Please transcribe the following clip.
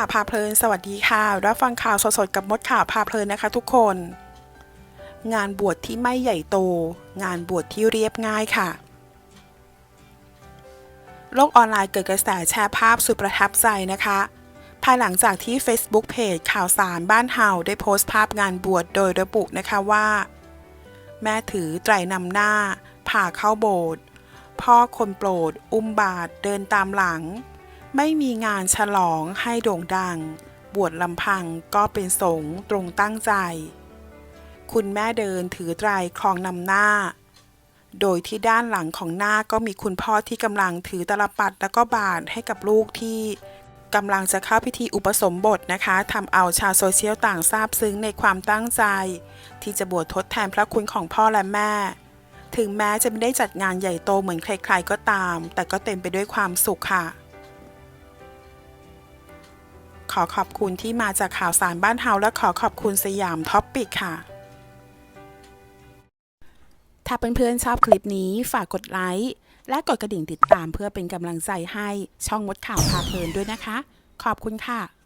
ข่าวพาเพลิน สวัสดีค่ะ รับฟังข่าวสดๆกับมดข่าวพาเพลินนะคะทุกคน งานบวชที่ไม่ใหญ่โต งานบวชที่เรียบง่ายค่ะ โลกออนไลน์เกิดกระแสแชร์ภาพสุดประทับใจนะคะ ภายหลังจากที่ Facebook Page ข่าวสารบ้านเฮาได้โพสต์ภาพงานบวชโดยระบุนะคะว่า แม่ถือไตรนำหน้าผ่าเข้าโบสถ์พ่อคนโปรด อุ้มบาทเดินตามหลัง ไม่มีงานฉลองให้โด่งดัง บวชลำพังก็เป็นสงฆ์ตรงตั้งใจ คุณแม่เดินถือไตรคลองนำหน้า โดยที่ด้านหลังของหน้าก็มีคุณพ่อที่กำลังถือตลปัดแล้วก็บาทให้กับลูกที่กำลังจะเข้าพิธีอุปสมบทนะคะทำเอาชาวโซเชียลต่างซาบซึ้งในความตั้งใจ ที่จะบวชทดแทนพระคุณของพ่อและแม่ ถึงแม้จะไม่ได้จัดงานใหญ่โตเหมือนใครๆก็ตาม แต่ก็เต็มไปด้วยความสุขค่ะ อขอบคุณที่มาจากข่าวสารบ้านเฮาและขอขอบคุณสยามท็อปปิกค่ะ ถ้าเพื่อนๆชอบคลิปนี้ฝากกดไลค์และกดกระดิ่งติดตามเพื่อเป็นกำลังใจให้ช่องมดข่าวพาเพลินด้วยนะคะ ขอบคุณค่ะ